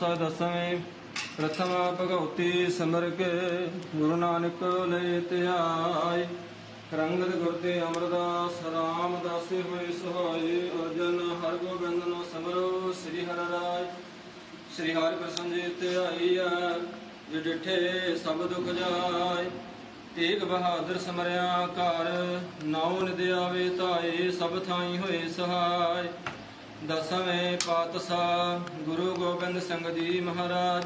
ਪਾਤਸ਼ਾਹ ਦਸਵੇਂ, ਪ੍ਰਥਮ ਭਗਉਤੀ ਸਿਮਰ ਕੇ ਗੁਰੂ ਨਾਨਕ ਲੈ ਧਿਆਇ ਰੰਗਤ ਗੁਰ ਤੇ ਅਮਰਦਾਸ ਰਾਮ ਦਾਸੇ ਹੋਏ ਸਹਾਈ ਅਰਜਨ ਹਰ ਗੋਬਿੰਦ ਨੂੰ ਸਿਮਰੋ, ਸ੍ਰੀ ਹਰਿ ਰਾਇ ਸ੍ਰੀ ਹਰਿ ਪ੍ਰਸੰਨ ਜੀ ਧਿਆਈਆ ਜੇ ਡਿਠੇ ਸਭ ਦੁਖ ਜਾਏ। ਤੇਗ ਬਹਾਦਰ ਸਮਰਿਆ ਘਰ, ਨਾਉ ਨਿਦ ਆਵੇ ਧਾਏ, ਸਭ ਥਾਈ ਹੋਏ ਸਹਾਈ ਦਸਵੇਂ ਪਾਤਸ਼ਾਹ ਗੁਰੂ ਗੋਬਿੰਦ ਸਿੰਘ ਜੀ ਮਹਾਰਾਜ,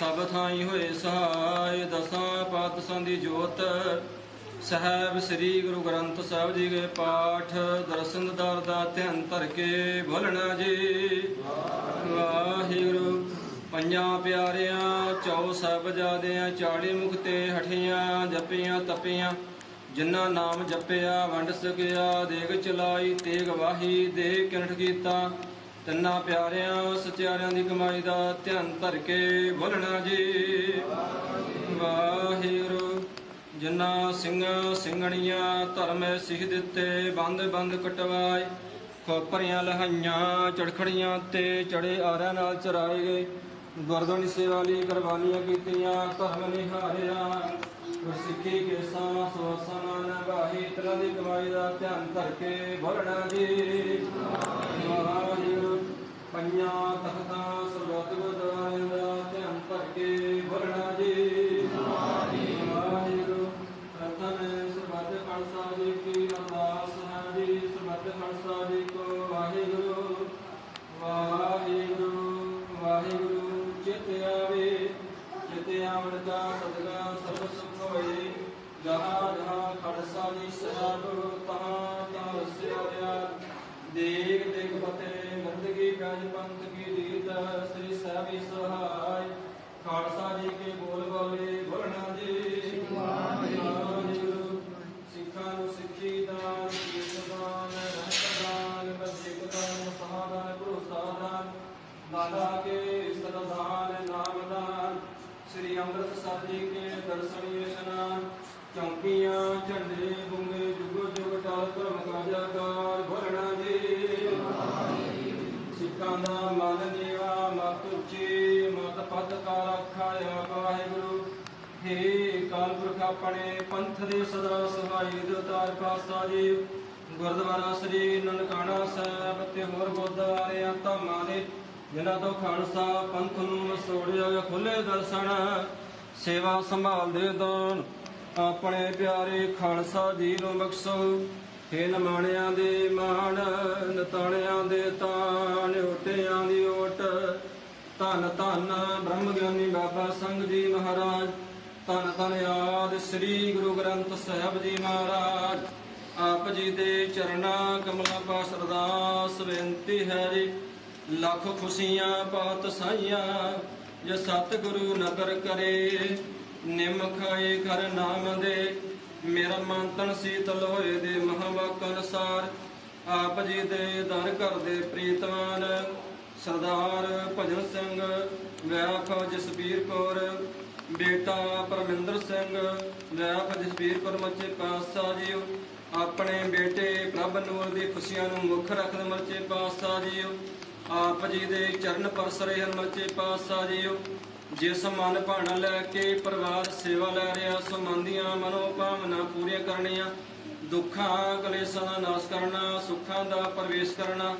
ਸਭ ਥਾਈ ਹੋਏ ਸਹਾਈ ਦਸਾਂ ਪਾਤਸ਼ਾਹਾਂ ਦੀ ਜੋਤ। ਸਾਹਿਬ ਸ੍ਰੀ ਗੁਰੂ ਗ੍ਰੰਥ ਸਾਹਿਬ ਜੀ ਦੇ ਪਾਠ, ਦਰਸ਼ਨ ਦਰ ਦਾ ਧਿਆਨ ਧਰ ਕੇ ਬੋਲਣਾ ਜੀ। ਵਾਹਿਗੁਰੂ, ਪੰਜਾਂ ਪਿਆਰਿਆਂ, ਚੌ ਸਭ ਜਾਦਿਆਂ, ਚਾਲੀ ਮੁਖ ਤੇ ਹਠੀਆਂ, ਜਪੀਆਂ, ਤਪੀਆਂ ਜਿਨ੍ਹਾਂ ਨਾਮ ਜਪਿਆ, ਵੰਡ ਸਕਿਆ, ਦੇਗ ਚਲਾਈ, ਤੇਗ ਵਾਹੀ ਦੇ ਕਿਰਟ ਕੀਤਾ। ਤਿੰਨਾਂ ਪਿਆਰਿਆਂ, ਸਚਿਆਰਿਆਂ ਦੀ ਕਮਾਈ ਦਾ ਧਿਆਨ ਧਰ ਕੇ ਬੋਲਣਾ ਜੀ। ਵਾਹਿਗੁਰੂ, ਜਿਨ੍ਹਾਂ ਸਿੰਘਾਂ ਸਿੰਘਣੀਆਂ ਧਰਮ ਸਿਖ ਦਿੱਤੇ, ਬੰਦ ਬੰਦ ਕਟਵਾਏ, ਖੋਪਰੀਆਂ ਲਹਾਈਆਂ, ਚੜਖੜੀਆਂ ਤੇ ਚੜੇ ਆਰਿਆਂ ਨਾਲ ਚਰਾਏ ਗਏ। ਗੁਰਦੁਆਰੀ ਸੇਵਾ ਲਈ ਕੁਰਬਾਨੀਆਂ ਕੀਤੀਆਂ, ਧਰਮ ਨਿਹਾਰਿਆ। ਸਿੱਖੀ ਕੇ ਸਾਹ ਸੋ ਸਮਾਨ ਤਲਾ ਦੀ ਕਮਾਈ ਦਾ ਧਿਆਨ ਧਰ ਕੇ ਬੋਲਣਾ ਜੀ। ਵਾਹਿਗੁਰੂ ਪੰਜਾਂ ਤਖਤਾਂ, ਸਰਬੱਤ ਗੁਰਦੁਆਰਿਆਂ ਦਾ ਧਿਆਨ ਧਰ ਕੇ ਬੋਲਣਾ ਹੇ ਆਪਣੇ ਪੰਥ ਦੇ ਸਦਾ ਸਹਾਈ ਦਤਾਰ ਪਾਸਾ ਜੀ। ਗੁਰਦੁਆਰਾ ਸ੍ਰੀ ਨਨਕਾਣਾ ਸਾਹਿਬ ਤੇ ਹੋਰ ਗੁਰਦੁਆਰਿਆਂ ਧਾਮਾਂ ਦੇ, ਜਿਨ੍ਹਾਂ ਤੋਂ ਖਾਲਸਾ ਪੰਥ ਨੂੰ ਮਸੋੜਿਆ ਖੁੱਲੇ ਦਰਸ਼ਨ, ਸੇਵਾ ਸੰਭਾਲਦੇ ਦਾਨ ਆਪਣੇ ਪਿਆਰੇ ਖਾਲਸਾ ਜੀ ਨੂੰ ਬਖਸ਼ੋ। ਹੇ ਨਮਾਣਿਆਂ ਦੇ ਮਾਣ, ਨਤਾਣਿਆਂ ਦੇ ਤਾਣ, ਓਟਿਆਂ ਦੀ ਓਟ। ਧੰਨ ਧੰਨ ਬ੍ਰਹਮ ਗਿਆਨੀ ਬਾਬਾ ਸੰਗ ਜੀ ਮਹਾਰਾਜ। ਧੰਨ ਧੰਨ ਆਦ ਸ੍ਰੀ ਗੁਰੂ ਗ੍ਰੰਥ ਸਾਹਿਬ ਜੀ ਮਹਾਰਾਜ। ਆਪ ਜੀ ਦੇ ਚਰਨਾਂ ਕਮਲਾਂ ਪਾਸ ਅਰਦਾਸ ਬੇਨਤੀ ਹੈ ਜੀ। ਲੱਖ ਖੁਸ਼ੀਆਂ ਪਾਤ ਸਾਈਆਂ, ਜੇ ਸਤਿਗੁਰੂ ਨਦਰ ਕਰੇ, ਨਿਮ ਕਰ ਨਾਮ ਦੇ। ਮੇਰਾ ਮਨ ਤਨ ਸੀਤਲ ਹੋਏ ਦੇ ਮਹਾਵਾਕ ਅਨਸਾਰ ਆਪ ਜੀ ਦੇ ਦਰ ਘਰ ਦੇ ਪ੍ਰੀਤਮਾਨ ਸਰਦਾਰ ਭਜਨ ਸਿੰਘ ਵਿਆਖ ਜਸਬੀਰ ਕੌਰ ਬੇਟਾ ਪਰਮਿੰਦਰ ਸਿੰਘ ਵਿਆਖ ਜਸਬੀਰ ਕੌਰ ਮੱਚੇ ਪਾਤਸ਼ਾਹ ਜੀ ਆਪਣੇ ਬੇਟੇ ਪ੍ਰਭ ਨੂਰ ਦੀ ਖੁਸ਼ੀਆਂ ਨੂੰ ਮੁੱਖ ਰੱਖਦੇ ਮੱਚੇ ਪਾਤਸ਼ਾਹ ਜੀ ਆਪ ਜੀ ਦੇ ਚਰਨ ਪਰਸਰੇ ਹਨ ਮੱਚੇ ਪਾਤਸ਼ਾਹ ਜੀ ਜਿਸ ਮਨ ਭਾਣਾ ਲੈ ਕੇ ਪਰਿਵਾਰ ਸੇਵਾ ਲੈ ਰਿਹਾ, ਸੋ ਮਨ ਦੀਆਂ ਮਨੋ ਭਾਵਨਾ ਪੂਰੀਆਂ ਕਰਨੀਆਂ। ਦੁੱਖਾਂ, ਕਲੇਸ਼ਾਂ ਦਾ ਨਾਸ਼ ਕਰਨਾ, ਸੁੱਖਾਂ ਦਾ ਪ੍ਰਵੇਸ਼ ਕਰਨਾ।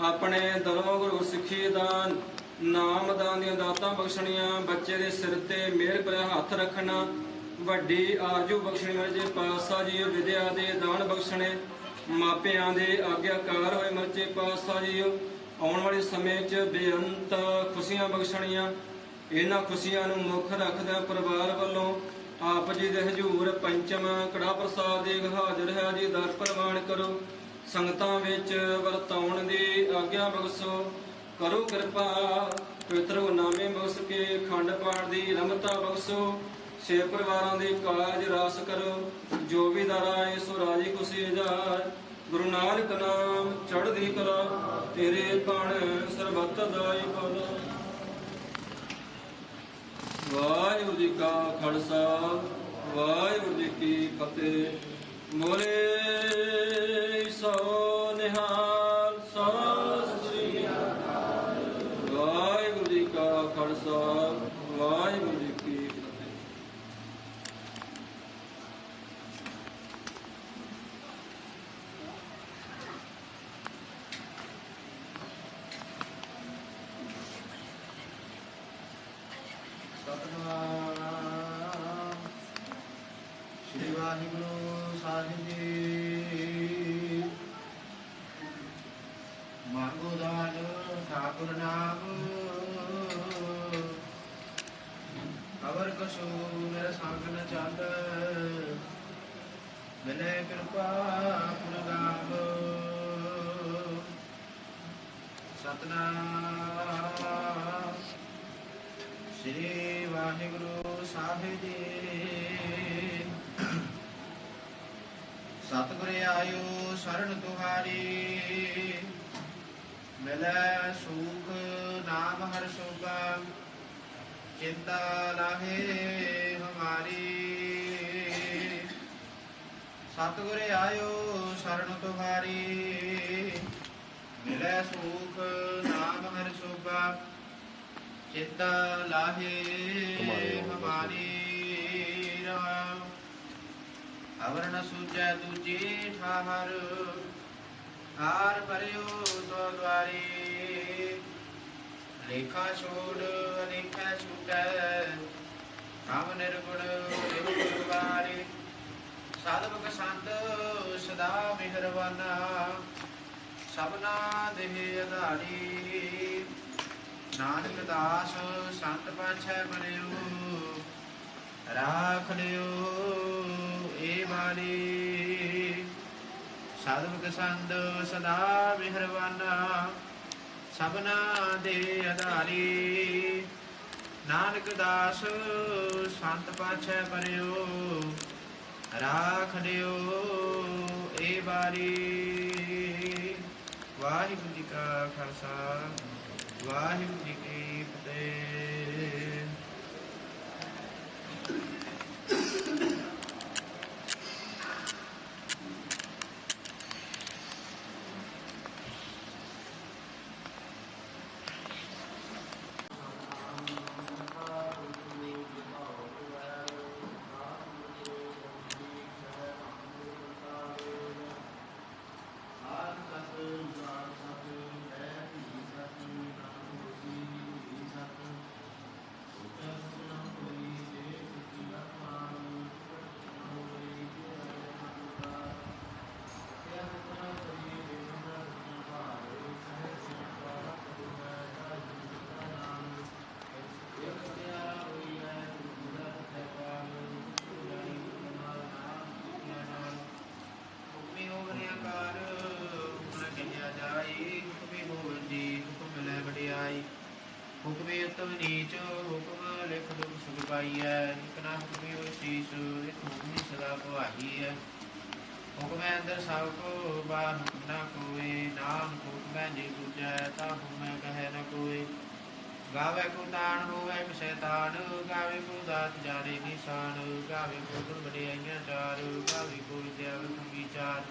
ਆਪਣੇ ਦਰੋਂ ਗੁਰੂ ਸਿੱਖੀ ਦਾਨ ਨਾਮ ਦਾਨ ਦੀਆਂ ਦਾਤਾਂ ਬਖਸ਼ਣੀਆਂ, ਬੱਚੇ ਦੇ ਸਿਰ ਤੇ ਮਿਹਰ ਭਰਿਆ ਹੱਥ ਰੱਖਣਾ, ਵੱਡੀ ਆਰਜੂ ਬਖਸ਼ਣੀ ਮਰਜੇ ਪਾਤਸ਼ਾਹ ਜੀ ਵਿਦਿਆ ਦੇ ਦਾਨ ਬਖਸ਼ਣੇ, ਮਾਪਿਆਂ ਦੇ ਆਗਿਆਕਾਰ ਹੋਏ ਮਰਜੇ ਪਾਤਸ਼ਾਹ ਜੀ ਆਉਣ ਵਾਲੇ ਸਮੇਂ 'ਚ ਬੇਅੰਤ ਖੁਸ਼ੀਆਂ ਬਖਸ਼ਣੀਆਂ, ਇਹਨਾਂ ਖੁਸ਼ੀਆਂ ਨੂੰ ਮੁੱਖ ਰੱਖਦਿਆਂ ਪਰਿਵਾਰ ਵੱਲੋਂ, ਆਪ ਜੀ ਦੇ ਹਜੂਰ ਪੰਚਮ ਕੜਾ ਪ੍ਰਸਾਦ ਦੇ ਹਾਜ਼ਰ ਹੈ ਜੀ, ਦਰ ਪ੍ਰਵਾਨ ਕਰੋ, ਸੰਗਤਾਂ ਵਿੱਚ ਵਰਤਾਉਣ ਦੀ ਆਗਿਆ ਬਖਸ਼ੋ ਕਰੋ ਕਿਰਪਾ, ਪਵਿੱਤਰ ਨਾਮੇ ਬਖਸ਼ ਕੇ ਖੰਡ ਪਾਠ ਦੀ ਰਮਤਾ ਬਖਸ਼ੋ। ਸੇ ਪਰਿਵਾਰਾਂ ਦੇ ਕਾਜ ਰਾਸ ਕਰੋ। ਜੋ ਵੀ ਦਰਾਏ ਸੋ ਰਾਜੀ ਖੁਸ਼ੀ ਜਾਏ ਗੁਰੂ ਨਾਨਕ ਨਾਮ ਚੜ੍ਹਦੀ ਕਲਾ, ਤੇਰੇ ਕਣ ਸਰਬੱਤ ਦਾਈ ਪਦ ਵਾਹਿਗੁਰੂ ਜੀ ਕਾ ਖਾਲਸਾ, ਵਾਹਿਗੁਰੂ ਜੀ ਕੀ ਫਤਿਹ। ਮੋਲੇ ਸੋ ਨਿਹਾਲ ਸਤਿ ਸ੍ਰੀ ਸ੍ਰੀ ਵਾਹਿਗੁਰੂ ਸਾਹਿਬ ਜੀ ਮੰਗੋ ਦਾਨ ਠਾਕੁਰ ਨਾਮ ਅਵਰ ਮੇਰਾ ਸੰਗ ਨ ਚੱਲ ਮਿਲੇ ਕਿਰਪਾ ਪੁਨ ਸਤਨਾਮ। ਸ੍ਰੀ ਵਾਹਿਗੁਰੂ ਸਾਹਿਬ ਜੀ। ਸਤਿਗੁਰ ਆਇਓ, ਸ਼ਰਨ ਤੁਹਾਰੀ। ਮਿਲੈ ਸੁਖ, ਨਾਮ ਹਰ ਸੁਗਾ ਚਿੰਤਾ ਲਾਹੇ ਹਮਾਰੀ। ਸਤਿਗੁਰ ਆਇਓ ਸ਼ਰਨ ਤੁਹਾਰੀ। ਮਿਲੈ ਸੁਖ ਨਾਮ ਹਰ ਸੁਗਾ ਚਿੰਤਾ ਲਾਹੇ ਹਮਾਰੀ। ਰਾਮ। ਅਵਰਣ ਸੂਜੈ ਦੂਜੀ ਠਾਹਰ। ਹਾਰ ਪਰਿਓ ਤੋ ਦਵਾਰੀ ਲੇਖਾ ਛੋੜ, ਅਨੇਖਾ ਛੂਟੈ ਹਮ ਨਿਰਗੁਣ ਨਿਰਗੁਣ ਵਾਰੇ। ਸਾਧਵਕ ਸੰਤ ਸਦਾ ਮਿਹਰਬਾਨਾ। ਸਭਨਾ ਦੇਹ ਅਧਾਰੀ। ਨਾਨਕ ਦਾਸ, ਸੰਤ ਪਾਛੈ ਬਣਿਓ ਰਾਖ ਲਿਓ ਏ ਬਾਣੀ। ਸਾਧਵਕ ਸੰਦ ਸਦਾ ਮਿਹਰਬਾਨਾ। ਸਭਨਾ ਦੇ ਆਧਾਰੀ ਨਾਨਕ ਦਾਸ, ਸੰਤ ਪਾਛੈ ਪਰਿਓ, ਰਾਖ ਲਿਓ ਏ ਬਾਰੀ ਵਾਹਿਗੁਰੂ ਜੀ ਕਾ ਖਾਲਸਾ, ਵਾਹਿਗੁਰੂ ਜੀ ਕੀ ਫਤਿਹ। ਜਾਈ, ਹੁਕਮੀ ਹੋਵਨ ਜੀ ਹੁਕਮ ਲੈ ਵਡਿਆਈ। ਹੁਕਮੀ ਉਤਮ ਨੀਚ, ਹੁਕਮ ਲਿਖ ਦੁਖ ਸੁਖ ਪਾਈਐ। ਇਕ ਨਾ ਹੋਇ ਸੀਸ, ਇਕ ਹੁਕਮੀ ਸਦਾ ਭਵਾਈ ਹੁਕਮੈ ਅੰਦਰ ਸਭ ਕੋ, ਬਾਹਰ ਹੁਕਮ ਨਾ ਕੋਏ ਨਾਮ ਹੁਕਮੈ ਜੀ ਦੂਜੈ ਤਾ ਹੁਕਮੈ ਕਹੈ ਨ ਕੋਏ ਗਾਵੇ ਕੋ ਤਾਣ, ਹੋਵੇ ਸ਼ੈਤਾਨ। ਗਾਵੇ ਕੋ ਦਾਤ ਜਾਣੇ ਨਿਸ਼ਾਨ। ਗਾਵੇ ਕੋ ਗੁਣ ਵਡਿਆਈਆਂ ਚਾਰ। ਗਾਵੇ ਕੋ ਵਿਦਿਆ ਵਿਖਮ ਵਿਚਾਰ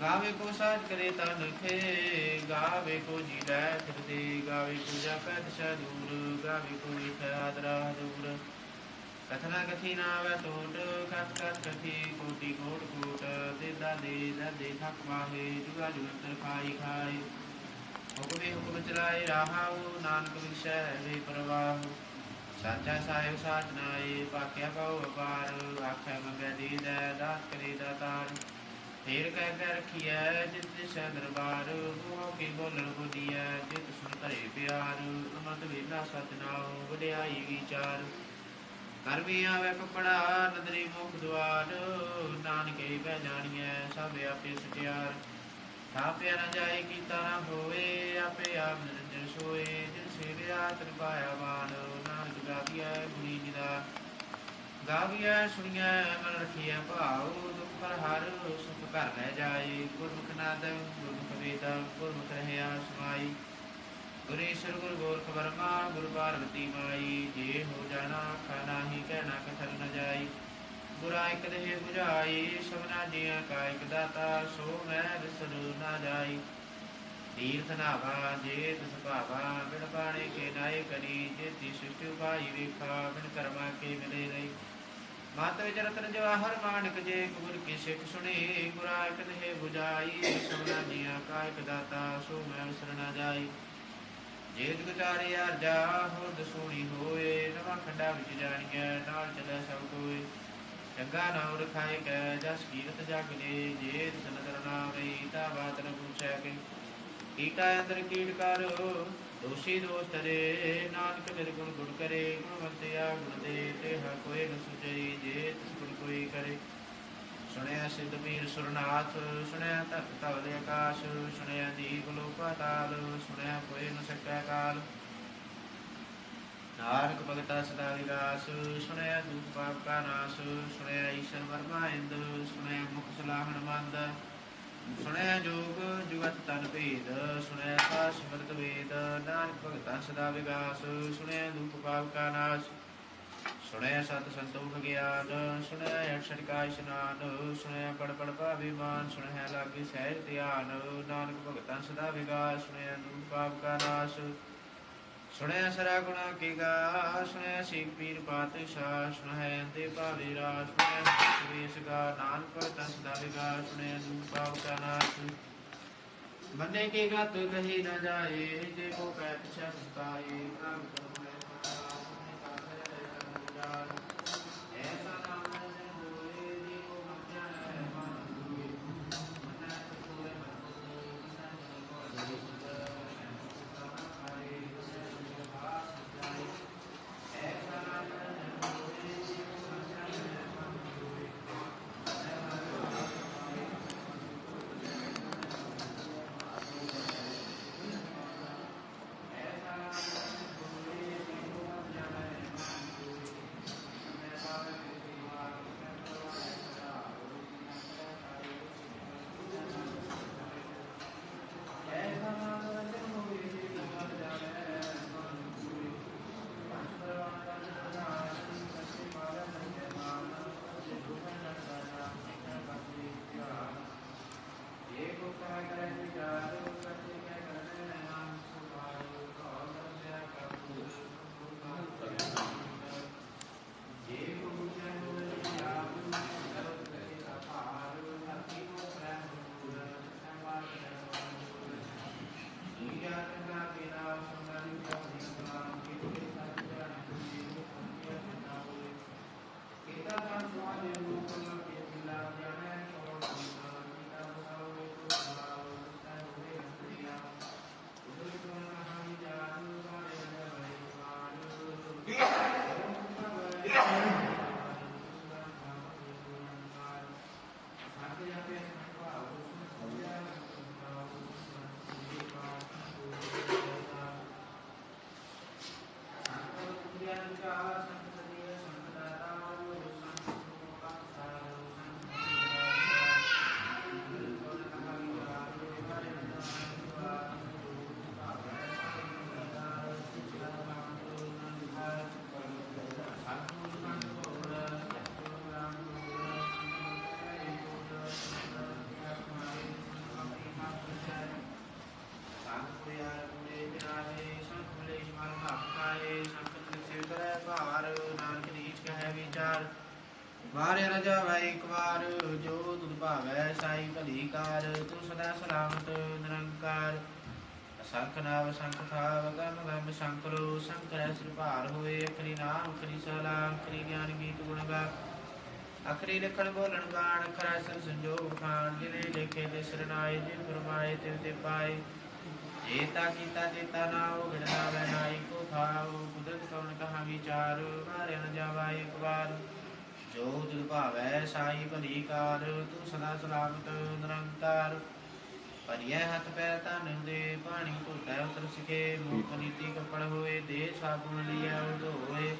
ਗਾਵੇ ਕੋ ਸਾਜ ਕਰੇ ਤਨ ਖੇ ਗਾਵੇ ਕੋ ਜੀ ਲੈ ਫਿਰਦੇ, ਗਾਵੇ ਕੋ ਜਾ ਪੈ ਦੂਰ, ਗਾਵੇ ਕੋ ਇਥ ਆਦਰਾ ਦੂਰ। ਕਥਨਾ ਕਥੀ ਨਾ ਟੋਟ ਕਥ ਕਥ ਕਥੀ, ਕੋਟੀ ਕੋਟ ਕੋਟ ਦੇ ਦਾ ਦੇ ਦਾ ਦੇ ਥਕ ਮਾਹੇ ਜੁਗਾ ਜੁਗੰਤਰ ਖਾਈ ਖਾਈ ਹੁਕਮੇ ਹੁਕਮ ਚਲਾਏ ਰਾਹਾਉ, ਨਾਨਕ ਵਿਖਸ਼ੈ ਵੇ ਪ੍ਰਵਾਹ। ਸਾਚਾ ਸਾਹਿਬ ਸਾਚ ਨਾਏ, ਪਾਕਿਆ ਕਉ ਅਪਾਰ ਆਖਿਆ ਮੰਗੈ ਦੀਦੈ, ਦਾਤ ਕਰੇ ਦਾਤਾਰ। ਫੇਰ ਕਹਿ ਕੇ ਰਖੀਐ, ਜਿਤ ਦਿਸ਼ਾ ਦਰਬਾਰ ਮੋਹ ਕੀ ਬੋਲਣ ਬੁਦੀਐ ਜਿਤ ਸੁਨ ਧਰੇ ਪਿਆਰ ਅਮਤ ਵੇਲਾ ਸਤਨਾਉ ਵਡਿਆਈ ਵਿਚਾਰ। ਕਰਮੀ ਆਵੇ ਕਪੜਾ ਨਦਰੀ ਮੁਖ ਦਵਾਰ, ਨਾਨਕੇ ਬਹਿ ਜਾਣੀਐ, ਸਭ ਆਪੇ ਸਟਿਆਰ। ਥਾਪਿਆ ਨਾ ਜਾਏ ਕੀਤਾ ਨਾ ਹੋਏ ਆਪੇ ਆਪ ਨਿਰੰਜਨ ਸੋਏ। ਜਿਨ ਸੇਵਿਆ ਤਨ ਪਾਇਆ ਬਾਣ ਨਾਨਕ ਗਾਵੀਐ ਗੁਣੀ ਜਿਦਾ ਗਾਵੀਐ ਸੁਣੀਐ ਮਨ ਰਖੀਐ ਭਾਉ, ਦੁਖ ਪਰ ਹਰ ਸੁਖ ਘਰ ਰਹਿ ਜਾਏ। ਗੁਰਮੁਖ ਨਾਦ ਗੁਰਮੁਖ ਵੇਦ, ਗੁਰਮੁਖ ਰਹਿਆ ਸਮਾਈ। ਗੁਰੇਸ਼ਰ ਗੁਰ ਗੋਰਖ ਵਰਮਾ, ਗੁਰ ਪਾਰਵਤੀ ਮਾਈ। ਜੇ ਹੋ ਜਾਣਾ, ਖਾਣਾ ਹੀ ਕਹਿਣਾ ਕਥਲ ਨ ਜਾਈ। ਬੁਰਾ ਇਕ ਦੇਹ 부ਝਾਈ ਸਭਨਾ ਜੀਆਂ ਕਾ ਇਕ ਦਾਤਾ, ਸੋ ਮੈਂ ਵਿਸਰ ਨਾ ਜਾਈ। ਤੀਰਥ ਨਾਵਾ ਜੇ ਤਿਸ ਭਾਵਾ ਬਿਨ ਪਾਣੇ ਕੇ ਨਾਏ ਕਰੀ। ਜੇ ਤੀ ਸ੍ਰਿਸ਼ਟੀ ਉਪਾਈ ਵੇਖਾ, ਬਿਨ ਕਰਮਾ ਕੇ ਮਿਲੇ ਰਹੀ। ਮਤ ਵਿਚ ਰਤਨ ਜਵਾਹਰ ਮਾਨਕ ਜੇ ਗੁਰ ਕੀ ਸਿੱਖ ਸੁਣੀ ਗੁਰਾ ਇਕ ਦੇਹ 부ਝਾਈ ਸਭਨਾ ਜੀਆਂ ਕਾ ਦਾਤਾ, ਸੋ ਮੈਂ ਵਿਸਰ ਜਾਈ। ਜੇ ਜਗਤਾਰੇ ਅਰਜਾ ਹੋਰ ਦਸੂਣੀ ਹੋਏ, ਨਵਾਂ ਖੰਡਾ ਵਿੱਚ ਜਾਣੀਐ, ਨਾਲ ਚੱਲੇ ਸਭ ਕੋਏ। ਚੰਗਾ ਨਾਮ ਰਖਾਏ ਕੈ, ਜਸ ਕੀਰਤ ਜਗ ਦੇ ਜੇ ਤਨਦਰ ਨਾਮ ਰਹੀ, ਤਾ ਬਾਤ ਨ ਪੁੱਛੈ ਕੇ। ਕੀਟਾ ਅੰਦਰ ਕੀਟ ਕਰ ਦੋਸ਼ੀ ਦੋਸ਼ ਤਰੇ ਨਾਨਕ ਨਿਰਗੁਣ ਗੁਣ ਕਰੇ, ਗੁਣਵੰਤਿਆ ਗੁਣ ਦੇ ਤੇ ਹ ਕੋਈ ਨ ਸੁਚਈ ਜੇ ਤਿਸ ਗੁਣ ਕੋਈ ਕਰੇ। ਸੁਣਿਆ ਸਿੱਧ ਪੀਰ ਸੁਰਨਾਥ, ਸੁਣਿਆ ਤਖਤ ਤਵਲੇ ਆਕਾਸ਼, ਸੁਣਿਆ ਦੀਪ ਲੋਕ ਪਾਤਾਲ ਸੁਣਿਆ ਕੋਈ ਨ ਸਕੈ ਕਾਲ। ਨਾਨਕ ਭਗਤਾ ਸਦਾ ਵਿਗਾਸ ਸੁਣਿਆ ਦੁਖ ਪਾਪ ਕਾ ਨਾਸ, ਸੁਣਿਆ ਈਸ਼ਰ ਵਰਮਾ ਇੰਦ, ਸੁਣਿਆ ਮੁਖ ਸਲਾਹਣ ਮੰਦ। ਸੁਣਿਆ ਜੋਗ, ਜੁਗਤ ਤਨ ਭੇਦ, ਸੁਣਿਆ ਸਾ ਸਿਮਰਤ ਵੇਦ, ਨਾਨਕ ਭਗਤਾ ਸਦਾ ਵਿਗਾਸ, ਸੁਣਿਆ ਦੁਖ ਪਾਪ ਕਾ ਨਾਸ, ਸੁਣਿਆ ਸਤ ਸੰਤੋਖ ਗਿਆਨ, ਸੁਣਿਆ ਅਕਸ਼ਰ ਕਾ ਇਸ਼ਨਾਨ, ਸੁਣਿਆ ਪੜ ਪੜ ਭਾਵੀਮਾਨ ਸੁਣਿਆ ਲਾਗੇ ਸਹਿਜ ਧਿਆਨ, ਨਾਨਕ ਭਗਤਾਂ ਸਦਾ ਵਿਗਾਸ, ਸੁਣਿਆ ਦੁਖ ਪਾਪ ਕਾ ਨਾਸ ਸੁਣਿਆ ਸਰਾ ਗੁਣਾ ਕੀ ਗਾ, ਸੁਣਿਆ ਸਿੱਖ ਪੀਰ ਪਾਤਸ਼ਾਹ, ਸੁਣਿਆ ਅੰਤੇ ਭਾਵੇ ਰਾਜ, ਸੁਣਿਆ ਸੁਵੇਸ਼ ਗਾ, ਨਾਨਕ ਭਗਤਾਂ ਸਦਾ ਸੁਣਿਆ ਦੁਖ ਪਾਪ ਕਾ ਨਾਸ। ਬੰਦੇ ਕੀ ਗਤ ਕਹੀ ਨਾ ਜਾਏ, ਜੇ ਕੋ ਕਹਿ ਪਿਛਾ ਪ੍ਰਭ ਵਾਰੇ ਰਜਾ ਵੈ ਇੱਕ ਵਾਰ, ਜੋ ਤੁਧ ਭਾਵੈ ਸਾਈ ਭਲੀ ਕਾਰ ਤੂੰ ਸਦਾ ਸਲਾਮਤ ਨਿਰੰਕਾਰ। ਸੰਖ ਨਾਮ ਸੰਖ ਥਾਵ, ਗਮ ਗਮ ਸ਼ੰਕਰੋ, ਸ਼ੰਕਰੈ ਸਿਰ ਭਾਰ ਹੋਏ, ਅਖਰੀ ਨਾਮ, ਅਖਰੀ ਸਲਾਮ ਅਖਰੀ ਗਿਆਨ ਗੀਤ ਗੁਣ ਗਾ। ਅਖਰੀ ਲਿਖਣ ਬੋਲਣ ਗਾਣ, ਅਖਰਾ ਸੰ ਸੰਜੋਗ ਖਾਨ ਜਿਨੇ ਲਿਖੇ ਤੇ ਸਰਨਾਏ ਜੇ ਫਰਮਾਏ ਤੇ ਤੇ ਪਾਏ। ਜੇਤਾ ਕੀਤਾ, ਜੇਤਾ ਨਾਉ ਗਿਣਨਾ ਵੈ ਨਾਈ ਕੋ ਥਾਉ, ਕੁਦਰਤ ਕਵਣ ਕਹਾ ਵਿਚਾਰ ਮਾਰੇ ਨ ਜਾਵਾ ਇੱਕ ਵਾਰ। ਜੋ ਤੁਧ ਭਾਵੈ ਸਾਈ ਭਲੀ ਕਾਰ, ਤੂੰ ਸਦਾ ਸਲਾਮਤ, ਨਿਰੰਕਾਰ। ਪਰਿਐ ਹੱਥ ਪੈਰ ਧਨ ਦੇ ਪਾਣੀ ਧੋਤੈ ਉਤਰ ਸਿਖੇ। ਮੁਖ ਨੀਤੀ ਕਪੜ ਹੋਏ ਦੇ ਸਾਬੁਨ ਲਿਆ ਧੋਏ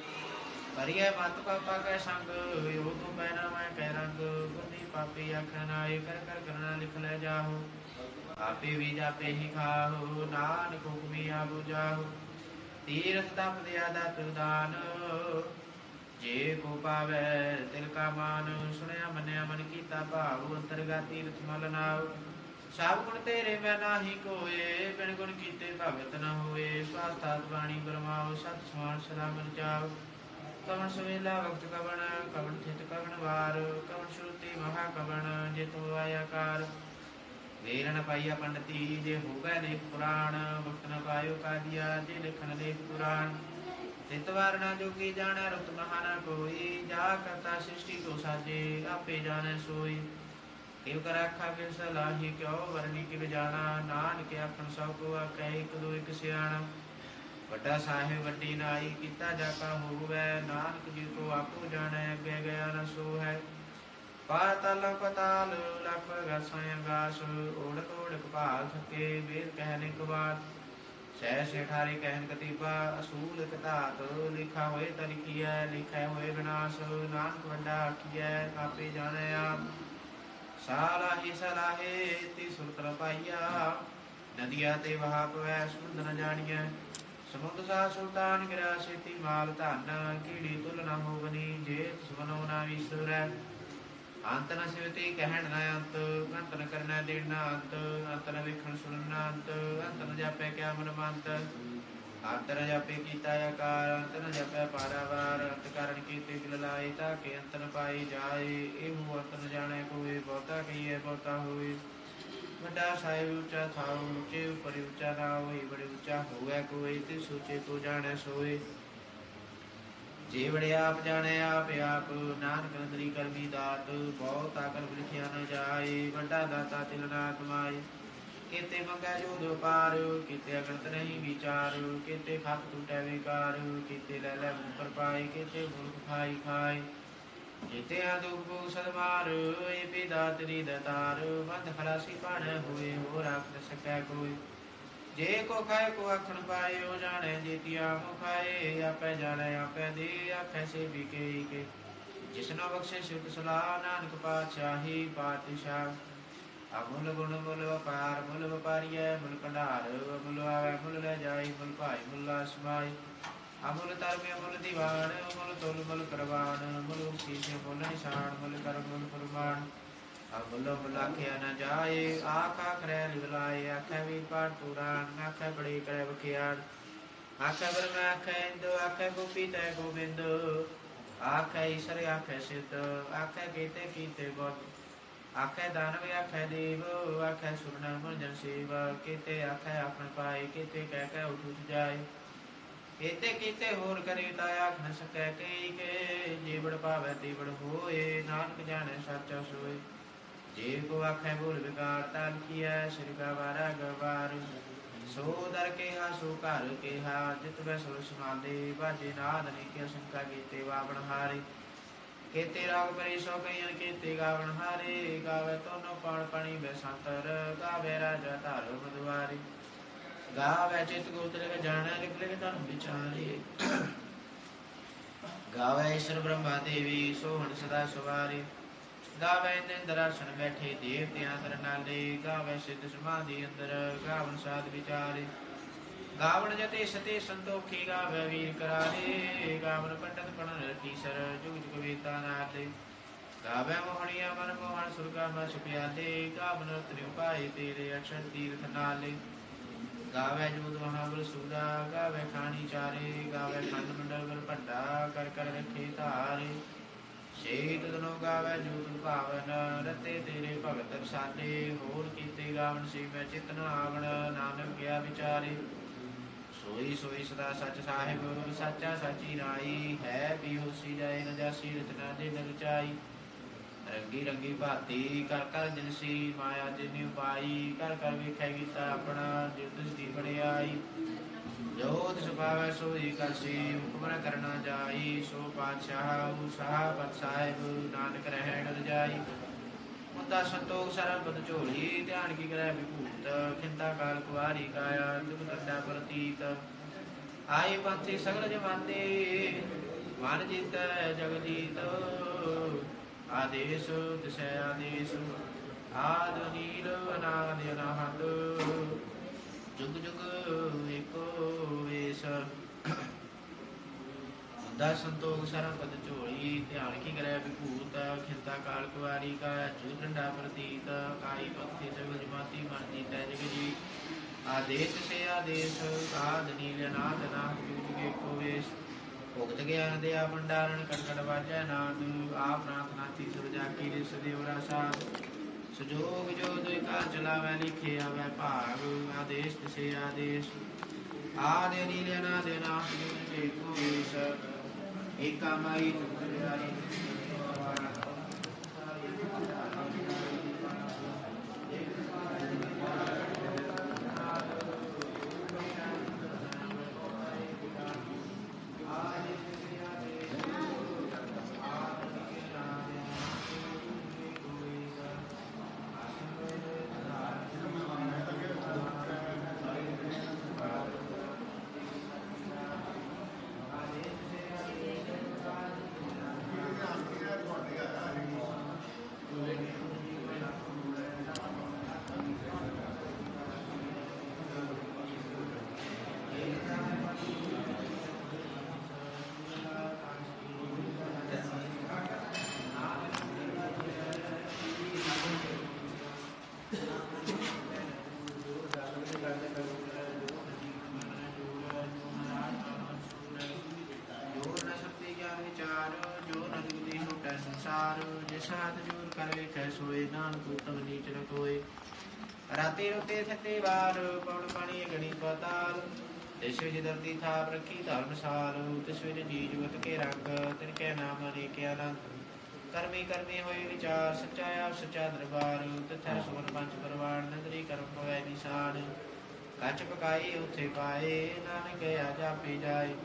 ਪਰਿਐ ਮਤ ਪਾਪਾ ਕੈ ਸੰਗ ਯੋ ਤੂੰ ਮੈਂ ਪੈ ਗੁਨੀ ਪਾਪੀ ਆਖਣ ਆਏ, ਕਰ ਕਰ ਕਰਨਾ ਲਿਖ ਲੈ ਜਾਹੋ। ਆਪੇ ਵੀ ਜਾਪੇ ਹੀ ਖਾਹੋ, ਨਾਨਕ ਹੁਕਮੀ ਆ 부ਜਾਹੋ। ਤੀਰਥ ਤਪ ਦਿਆ ਦਾਤ ਦਾਨ ਜੇ ਕੋ ਪਾਵੈ ਤਿਲ ਕਾ ਮਾਨ, ਸੁਣਿਆ ਮੰਨਿਆ ਮਨ ਕੀਤਾ ਭਾਵ ਅੰਤਰਗਾ ਤੀਰਥ ਮਲ ਨਾਉ। ਸਭ ਗੁਣ ਤੇਰੇ ਮੈਂ ਨਾਹੀ ਕੋਏ, ਬਿਨ ਗੁਣ ਕੀਤੇ ਭਗਤ ਨ ਹੋਏ। ਸਾਥਾਤ ਬਾਣੀ ਬਰਮਾਓ ਸਤ ਸਮਾਨ ਸਦਾ ਮਨ ਜਾਓ ਕਵਣ ਸਵੇਲਾ ਵਕਤ ਕਵਣ ਕਵਣ ਥਿਤ ਕਵਣ ਵਾਰ। ਕਵਣ ਸ਼ਰੂਤੀ ਮਹਾ ਕਵਣ ਜੇ ਤੋ ਆਇਆਕਾਰ ਵੇਰ ਨ ਪਾਈਆ ਪੰਡਤੀ, ਜੇ ਹੋਵੇ ਲੇਖ ਪੁਰਾਣ, ਵਕਤ ਨ ਪਾਇਓ ਕਾਦੀਆ, ਜੇ ਲਿਖਣ ਲੇਖ ਪੁਰਾਣ। ਤਿਤ ਵਾਰ ਜੋਗੀ ਜਾਣੈ, ਰੁਤ ਮਹਾ ਕੋਈ। ਜਾ ਕਰਤਾ ਸ੍ਰਿਸ਼ਟੀ ਕੋ ਸਾਜੇ, ਆਪੇ ਜਾਣੈ ਸੋਈ। ਕਿਵ ਕਰ ਆਖਾ ਸਲਾਹੀ, ਕਿਉ ਵਰਨੀ ਕਿਵ ਜਾਣਾ। ਨਾਨਕ ਆਖਣ ਸਭ ਕੋ ਆਖੈ, ਇਕ ਦੋ ਇਕ ਸਿਆਣਾ। ਵੱਡਾ ਸਾਹਿਬ ਵੱਡੀ ਨਾਈ, ਕੀਤਾ ਜਾਕਾ ਕਾ ਨਾਨਕ ਜੀ ਕੋ ਆਪੋ ਜਾਣੈ, ਅੱਗੇ ਗਿਆ ਨ ਸੋ ਹੈ ਪਾਤਲ ਪਤਾਲ, ਲਖ ਗਸਾਂ ਗਾਸ। ਓੜਕ ਓੜਕ ਭਾਲ ਥਕੇ ਵੇਦ ਕਹਿਨੇ ਕੋ ਬਾਤ। ਸਹਿ ਸੇਠਾਰੇ ਕਹਿਨ ਕਤੀਬਾ, ਅਸੂਲ ਕਤਾਤ ਲਿਖਾ ਹੋਏ ਤਲਿਖੀਐ ਲਿਖੈ ਹੋਏ ਵਿਨਾਸ਼, ਨਾਨਕ ਵੱਡਾ ਆਖੀਐ, ਆਪੇ ਜਾਣੈ ਆਪ ਸਾਲਾਹੀ ਸਲਾਹੇ ਤੀ ਸੁਰਤਰ ਪਾਈਆ, ਨਦੀਆਂ ਤੇ ਵਹਾ ਪਵੈ ਸਮੁੰਦ ਨ ਜਾਣੀਐ। ਸਮੁੰਦ ਸਾ ਸੁਲਤਾਨ ਗਿਰਾ ਸੇਤੀ ਮਾਲ ਧਨ, ਕੀੜੀ ਤੁਲ ਨ ਹੋਵਨੀ ਜੇ ਸੁਮਨੋ ਨਾ ਵਿਸਰੈ। ਅੰਤ ਨ ਸਿਵਤੀ ਕਹਿਣ ਨ ਅੰਤ ਅੰਤ ਨ ਕਰਨਾ, ਦੇਣ ਨ ਅੰਤ ਅੰਤ ਨ ਵੇਖਣ ਸੁਣਨ ਨ ਅੰਤ ਅੰਤ ਨ ਜਾਪੈ ਕਿਆ ਮਨ ਮੰਤ। ਅੰਤ ਨ ਜਾਪੇ ਕੀਤਾ ਆਕਾਰ, ਅੰਤ ਨ ਜਾਪੈ ਪਾਰਾਵਾਰ, ਅੰਤ ਕਾਰਨ ਕੀਤੇ ਬਿਲ ਲਾਏ ਤਾਂ ਕਿ ਅੰਤ ਨ ਪਾਈ ਜਾਏ। ਇਹੋ ਅੰਤ ਨ ਜਾਣੈ ਕੋਈ ਬਹੁਤਾ ਕਹੀਏ ਬਹੁਤਾ ਹੋਏ। ਵੱਡਾ ਸਾਹਿਬ ਉੱਚਾ ਥਾਉ, ਉੱਚੇ ਉਪਰ ਉੱਚਾ ਨਾ ਹੋਈ ਬੜੇ ਉੱਚਾ ਹੋਵੇ ਕੋਈ ਤੇ ਸੋਚੇ ਤੋ ਜਾਣੈ ਸੋਏ। ਜੇ ਆਪ ਜਾਣੈ, ਆਪ ਆਪ। ਨਾਨਕ ਨਦਰੀ ਕਰਮੀ ਦਾਤ, ਬਹੁਤ ਆਕਲ ਲਿਖਿਆ ਨ ਜਾਏ। ਵੱਡਾ ਦਾਤਾ ਤਿਲ ਕਮਾਏ। ਕੀਤੇ ਮੰਗੈ ਜੋ ਦੋ ਪਾਰ ਅਗਣਤ ਨਹੀਂ ਵਿਚਾਰ। ਕੀਤੇ ਖਤ ਟੁਟੈ ਵਿਕਾਰ, ਕਿਤੇ ਲੈ ਲੈ ਮੁਕਰ ਪਾਏ। ਕਿਤੇ ਮੁਲਕ ਖਾਈ ਖਾਏ। ਜੀਤੇ ਆ ਦੁਖ ਭੋਗ ਸਦਮਾਰ ਏ ਪਿਦਾ ਤਰੀ ਦਤਾਰ। ਬੰਦ ਖਲਾਸੀ ਪਾਣ ਹੋਏ ਹੋ ਰੱਖ ਸਕੈ ਕੋਈ। ਜੇ ਕੋ ਖਾਏ, ਕੋ ਆਖਣ ਪਾਏ ਹੋ ਜਾਣੈ ਜੀਤਿਆ ਹੋ ਆਪੇ ਜਾਣੈ, ਆਪੇ ਦੇ ਆਖੈ ਸੇ ਵੀ ਕੇ। ਜਿਸਨੋ ਬਖਸ਼ੇ ਸਿਫਤ ਸਲਾਹ, ਨਾਨਕ ਪਾਤਸ਼ਾਹੀ, ਪਾਤਸ਼ਾਹ। ਅਮੁੱਲ ਗੁਣ ਮੁੱਲ ਵਪਾਰ, ਮੁੱਲ ਵਪਾਰੀਐ, ਮੁੱਲ ਕੰਢਾਰ ਮੁੱਲ ਆਵੇ, ਮੁੱਲ ਲੈ ਜਾਈ, ਮੁੱਲ ਭਾਈ, ਮੁੱਲ ਅਸਮਾਈ ਅਮੁੱਲ ਧਰਮੇ ਮੁੱਲ ਦੀਵਾਨ, ਮੁੱਲ ਤੁਲ, ਮੁੱਲ ਕਰਵਾਨ ਮੁੱਲ ਸੀਸੇ ਮੁੱਲ ਨਿਸ਼ਾਨ, ਮੁੱਲ ਕਰ ਮੁੱਲ ਫਰਮਾਨ। ਅਮੁੱਲ ਮੁੱਲ ਆਖਿਆ ਨਾ ਜਾਏ, ਆਖਾ ਕਰੈ ਲਿਵਲਾਏ ਆਖੈ ਵੀ ਪਾਠ ਪੁਰਾਨ ਆਖੈ ਬੜੀ ਕਰੈ ਬਖਿਆਨ ਆਖੈ ਬਰਮ ਆਖੈ ਇੰਦ ਆਖੈ ਗੋਪੀ ਤੈ ਗੋਬਿੰਦ। ਆਖੈ ਈਸ਼ਰ ਆਖੈ ਸਿੱਧ। ਆਖੈ ਕੀਤੇ ਕੀਤੇ ਗੋਤ ਆਖੈ ਦਾਨਵ ਆਖੈ ਦੇਵ। ਆਖੈ ਸੁਰਨਾ ਮਨ ਸੇਵ। ਕੀਤੇ ਆਖੈ ਆਪਣ ਪਾਏ। ਕੀਤੇ ਕਹਿ ਕਹਿ ਉਠ ਉਠ ਜਾਏ। ਕੀਤੇ ਕੀਤੇ ਹੋਰ ਕਰੇ ਤਾ ਆਖ ਨ ਸਕੈ ਕਈ ਕੇ। ਜੀਵੜ ਭਾਵੈ ਤੀਵੜ ਹੋਏ। ਨਾਨਕ ਜਾਣੇ ਸੱਚਾ ਸੋਏ। ਜੇ ਕੋ ਆਖੈ ਬੋਲ ਵਿਕਾਰ ਤਾਂ ਕੀਐ ਸ੍ਰੀ ਗਵਾਰਾ ਗਵਾਰ ਸੋ ਦਰ ਕੇ ਸੋ ਘਰ ਕੇ ਜਿਤ ਵੈ ਸੋ ਸਮਾਦੇ ਬਾਜੇ ਨਾਦ ਨੇ ਕਿ ਸੰਕਾ ਕੀਤੇ ਵਾਵਣ ਹਾਰੇ ਕੀਤੇ ਰਾਗ ਪਰੇ ਸੋ ਕਈਨ ਕੀਤੇ ਗਾਵਣ ਹਾਰੇ ਗਾਵੇ ਤੋਨੋ ਪਾਣ ਪਣੀ ਬੈਸੰਤਰ ਗਾਵੇ ਰਾਜਾ ਧਾਰੋ ਮਦਵਾਰੀ ਗਾਵੇ ਚਿਤ ਗੋਤਰ ਕੇ ਜਾਣੈ ਲਿਖ ਲਿਖ ਧਨ ਵਿਚਾਰੇ ਗਾਵੇ ਈਸ਼ਰ ਬ੍ਰਹਮਾ ਦੇਵੀ ਸੋਹਣ ਸਦਾ ਸਵਾਰੀ ਗਾਵੇ ਨਿੰਦਰ ਆਸਣ ਬੈਠੇ ਦੇਵਤਿਆਂ ਦਰ ਨਾਲੇ, ਗਾਵੇ ਸਿੱਧ ਸਮਾਧੀ ਅੰਦਰ ਗਾਵਨ ਸਾਧ ਵਿਚਾਰੇ। ਗਾਵਣ ਜਤੇ ਸਤੇ ਸੰਤੋਖੀ ਗਾਵੇ ਵੀਰ ਕਰਾਰੇ ਗਾਵਨ ਪੰਡਤ ਪਣ ਰਤੀਸਰ ਜੁਗ ਜੁਗ ਵੇਤਾ ਨਾਲੇ ਗਾਵੇ ਮੋਹਣੀਆ ਮਨ ਮੋਹਣ ਸੁਰਗਾ ਮਾ ਸੁਪਿਆਲੇ ਗਾਵਨ ਤ੍ਰਿਉ ਪਾਏ ਤੇਰੇ ਅਕਸ਼ਰ ਤੀਰਥ ਨਾਲੇ। ਗਾਵੇ ਜੂਦ ਮਹਾਬਲ ਸੂਦਾ ਗਾਵੇ ਖਾਣੀ ਚਾਰੇ, ਗਾਵੇ ਖੰਡ ਮੰਡਲ ਗਰ ਭੰਡਾ, ਕਰ ਕਰ ਰੱਖੇ ਧਾਰੇ। ਸ਼ਹੀਦ ਤਨੋ ਗਾਵੇ ਜੂਤ ਭਾਵਨ ਰਤੇ ਤੇਰੇ ਭਗਤ ਰਸਾਲੇ। ਹੋਰ ਕੀਤੇ ਗਾਵਨ ਸੀ ਮੈਂ ਚਿਤਨ ਆਵਣ, ਨਾਨਕ ਗਿਆ ਵਿਚਾਰੇ। ਸੋਈ ਸੋਈ ਸਦਾ ਸੱਚ ਸਾਹਿਬ, ਸੱਚਾ ਸਾਚੀ ਰਾਈ ਹੈ ਵੀ ਸੀ ਜਾਏ, ਨ ਰਤਨਾ ਦੇ ਨ ਰੰਗੀ ਰੰਗੀ ਭਾਤੀ, ਕਰ ਕਰ ਜਿਨਸੀ ਮਾਇਆ ਜਿਨੀ ਉਪਾਈ। ਕਰ ਕਰ ਵੇਖੈ ਕੀਤਾ ਆਪਣਾ ਜਿਤ ਦੀ ਬੜਿਆਈ ਜੋ ਤਿਸ ਪਾਵੈ ਸੋਈ ਕਰਸੀ ਹੁਕਮ ਨ ਕਰਨਾ ਜਾਈ ਸੋ ਪਾਤਸ਼ਾਹ ਸਾਹਬਤ ਸਾਹਿਬ ਨਾਨਕ ਰਹਿਣ ਰਜਾਈ ਮੁੰਦਾ ਸੰਤੋਖ ਸਰਬਤ ਝੋਲੀ ਧਿਆਨ ਕੀ ਕਰੈ ਵਿਭੂਤ ਖਿੰਤਾ ਕਾਲ ਕੁਵਾਰੀ ਕਾਇਆ ਦੁਖ ਦੰਡਾ ਪ੍ਰਤੀਤ ਆਈ ਪੰਥੀ ਸਗਲ ਜਮਾਨੇ ਮਨ ਜਿਤ ਜਗ ਆਦੇਸ਼ ਤਿਸੈ ਆਦੇਸ਼ ਆਦ ਨੀਲ ਅਨਾਦ ਅਨਾਹਦ ਜੁਗ ਜੁਗ ਏਕੋ ਵੇਸ ਦਾ ਸੰਤੋਖ ਸਰਬਤ ਝੋਲੀ। ਧਿਆਨ ਕੀ ਕਰੈ ਵਿਭੂਤ ਖਿੰਤਾ ਕਾਲ ਕੁਵਾਰੀ ਕਾ ਜੂ ਪ੍ਰਤੀਤ ਕਾਈ ਪੱਥੀ ਸਗਲ ਜਮਾਤੀ ਮਨ ਜੀਤੈ ਜਗ ਜੀ ਆਦੇਸ਼ ਸੇ ਆਦੇਸ਼ ਆਦ ਨੀਲ ਨਾਦ ਨਾਮ ਜੁਗ ਏਕੋ ਵੇਸ ਭੁਗਤ ਗਿਆਨ ਦੇ ਆ ਭੰਡਾਰਨ ਕਟਕਟ ਵਾਜੈ ਨਾਦ। ਆਪ ਨਾਥ ਨਾਥੀ ਸੁਰਜਾ ਕੀ ਰਿਸ ਦੇਵਰਾ ਸਾਧ ਸੁਜੋਗ ਜੋ ਦੁਇ ਕਾ ਚਲਾਵੈ ਲਿਖਿਆ ਵੈ ਭਾਗ, ਆਦੇਸ਼ ਤਿਸੇ ਆਦੇਸ਼। ਆਦਿ ਅਨੀਲ ਅਨਾਦਿ ਅਨਾਹਤ ਜੁਨ ਏਕੋ ਈਸ਼ ਏਕਾ ਮਾਈ ਤੁਮਰਾਈ ਜੋਰ ਛੋਟੈ ਜਿਸ ਹੱਥ ਜੋਰ ਕਰ ਵੇਖੈ ਸੋਏ ਨਾਨਕ, ਉਤਮ ਨੀਚ ਨ ਕੋਏ ਰਾਤੇ ਰੋਤੇ ਥੱਤੇ ਵਾਰ, ਪਵਨ ਪਾਣੀ ਗਣੀ ਪਤਾਲ। ਤਿਸ ਵਿੱਚ ਦਰਦੀ ਥਾਪ ਰੱਖੀ ਧਰਮਸਾਲ ਤਿਸ ਵਿੱਚ ਜੀ ਜੁਗਤ ਕੇ ਰੰਗ, ਤਿਨ ਕੈ ਨਾਮ ਅਨੇਕ ਅਨੰਤ ਕਰਮੀ ਕਰਮੀ ਹੋਏ ਵਿਚਾਰ, ਸੱਚਾ ਆਪ, ਸੱਚਾ ਦਰਬਾਰ। ਤਥੈ ਸੁਮਨ ਪੰਜ ਪਰਵਾਨ ਨਦਰੀ ਕਰਮ ਪਵੈ ਨਿਸ਼ਾਨ। ਕੱਚ ਪਕਾਈ ਉਥੇ ਪਾਏ, ਨਾਨਕ ਆ ਜਾਪੇ ਜਾਏ।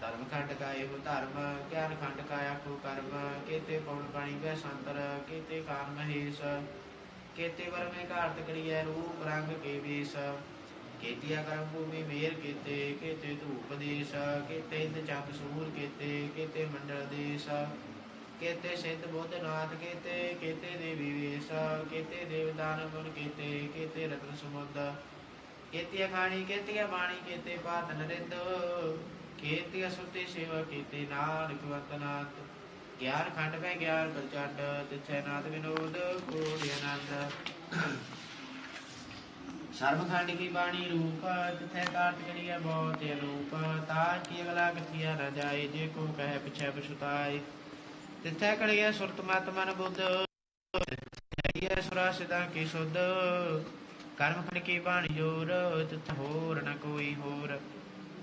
ਧਰਮ ਖੰਡ ਕਾਏ ਹੋ ਧਰਮ, ਗਿਆਨ ਖੰਡ ਕਾਇਆ ਕੋ ਕਰਮ, ਕੇਤੇ ਪਉਣ ਪਾਣੀ ਗੈ ਸੰਤਰ, ਕੇਤੇ ਕਾਨ ਮਹੇਸ਼, ਕੇਤੇ ਵਰਮੇ ਘਾਰਤ ਕਰੀਐ ਰੂਪ ਰੰਗ ਕੇ ਵੇਸ, ਕੇਤੀਆ ਕਰਮ ਭੂਮੀ ਮੇਰ ਕੇਤੇ ਕੇਤੇ ਧੂਪ ਦੇਸ਼, ਕੇਤੇ ਇੰਦ ਚੰਦ ਸੂਰ ਕੇਤੇ ਕੇਤੇ ਮੰਡਲ ਦੇਸ਼, ਕੇਤੇ ਸਿੰਧ ਬੁੱਧ ਨਾਥ ਕੇਤੇ ਕੇਤੇ ਦੇਵੀ ਵੇਸ਼, ਕੇਤੇ ਦੇਵਦਾਨ ਗੁਣ ਕੇਤੇ ਕੇਤੇ ਰਤਨ ਸਮੁੰਦ, ਕੇਤੀਆ ਖਾਣੀ, ਕੇਤੀਆ ਬਾਣੀ, ਕੇਤੇ ਪਾਤ ਨਰਿੰਦ ਕੇਤੀਆ ਸੁਤੇ ਸੇਵਾ ਕੀਤੀ, ਨਾਨਕ ਵਤਨਾਤ ਗਿਆਨ ਖੰਡ ਕੈ ਗਿਆਨ ਪ੍ਰਚੰਡ ਤਿਛੈ ਨਾਦ ਵਿਨੋਦ ਕੋੜਿ ਆਨੰਦ। ਸਰਬ ਖੰਡ ਕੀ ਬਾਣੀ ਰੂਪ ਤਿਥੈ ਕਾਰਤ ਕਰੀਐ ਬਹੁਤ ਅਨੂਪ। ਤਾਜ ਕੀ ਅਗਲਾ ਕਥਿਆ ਨ ਜਾਏ, ਜੇ ਕੋ ਕਹੈ ਪਿਛੈ ਪਛੁਤਾਏ। ਤਿਥੈ ਕਰੀਐ ਸੁਰਤ ਮਤ ਮਨ ਬੁੱਧ ਹੈ ਸੁਰਾ ਸਿਦਾ ਕੀ ਸੁਧ। ਕਰਮ ਖੰਡ ਕੀ ਬਾਣੀ ਜੋਰ ਤਿਥ ਹੋਰ ਨ ਕੋਈ ਹੋਰ।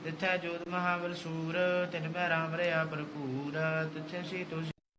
ਤਿਥੈ ਜੋਤ ਮਹਾਬਲ ਸੂਰ ਤਿਨ ਮੈਂ ਰਾਮ ਰਿਆ ਭਰਪੂਰ ਤਿਥੈ ਸੀ ਤੁਸ